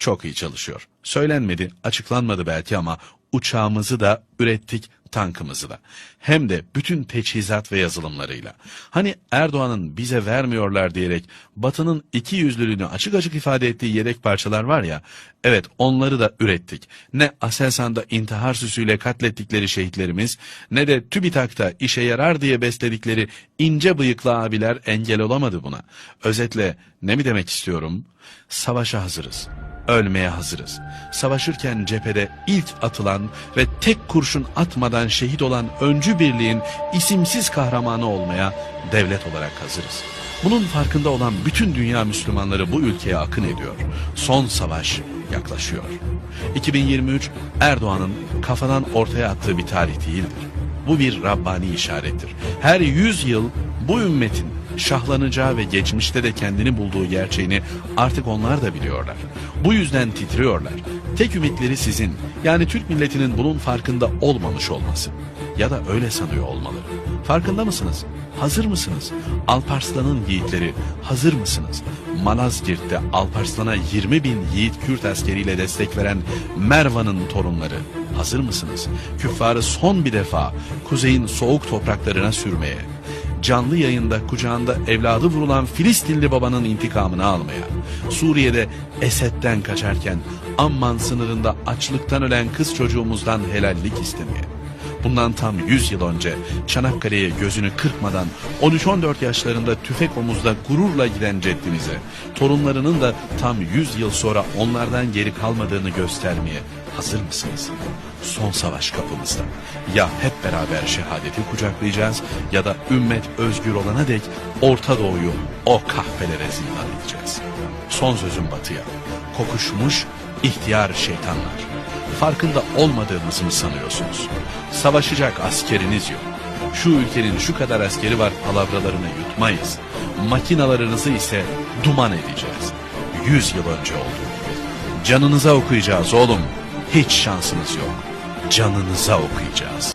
çok iyi çalışıyor. Söylenmedi, açıklanmadı belki ama uçağımızı da ürettik, tankımızı da. Hem de bütün teçhizat ve yazılımlarıyla. Hani Erdoğan'ın bize vermiyorlar diyerek Batı'nın iki yüzlülüğünü açık açık ifade ettiği yedek parçalar var ya, evet onları da ürettik. Ne Aselsan'da intihar süsüyle katlettikleri şehitlerimiz, ne de TÜBİTAK'ta işe yarar diye besledikleri ince bıyıklı abiler engel olamadı buna. Özetle ne mi demek istiyorum? Savaşa hazırız. Ölmeye hazırız. Savaşırken cephede ilk atılan ve tek kurşun atmadan şehit olan öncü birliğin isimsiz kahramanı olmaya devlet olarak hazırız. Bunun farkında olan bütün dünya Müslümanları bu ülkeye akın ediyor. Son savaş yaklaşıyor. 2023 Erdoğan'ın kafadan ortaya attığı bir tarih değildir. Bu bir Rabbani işarettir. Her yüz yıl bu ümmetin şahlanacağı ve geçmişte de kendini bulduğu gerçeğini artık onlar da biliyorlar. Bu yüzden titriyorlar. Tek ümitleri sizin, yani Türk milletinin bunun farkında olmamış olması. Ya da öyle sanıyor olmaları. Farkında mısınız? Hazır mısınız? Alparslan'ın yiğitleri hazır mısınız? Malazgirt'te Alparslan'a 20 bin yiğit Kürt askeriyle destek veren Mervan'ın torunları hazır mısınız? Küffarı son bir defa kuzeyin soğuk topraklarına sürmeye, canlı yayında kucağında evladı vurulan Filistinli babanın intikamını almaya, Suriye'de Esed'den kaçarken Amman sınırında açlıktan ölen kız çocuğumuzdan helallik istemeye, Bundan tam 100 yıl önce Çanakkale'ye gözünü kırpmadan 13-14 yaşlarında tüfek omuzda gururla giden ceddimize, torunlarının da tam 100 yıl sonra onlardan geri kalmadığını göstermeye hazır mısınız? Son savaş kapımızda. Ya hep beraber şehadeti kucaklayacağız ya da ümmet özgür olana dek Orta Doğu'yu o kahvelere zindan edeceğiz. Son sözüm batıya. Kokuşmuş ihtiyar şeytanlar. Farkında olmadığımızı mı sanıyorsunuz? Savaşacak askeriniz yok. Şu ülkenin şu kadar askeri var palavralarını yutmayız. Makinalarınızı ise duman edeceğiz. Yüz yıl önce gibi. Canınıza okuyacağız oğlum. Hiç şansınız yok. Canınıza okuyacağız.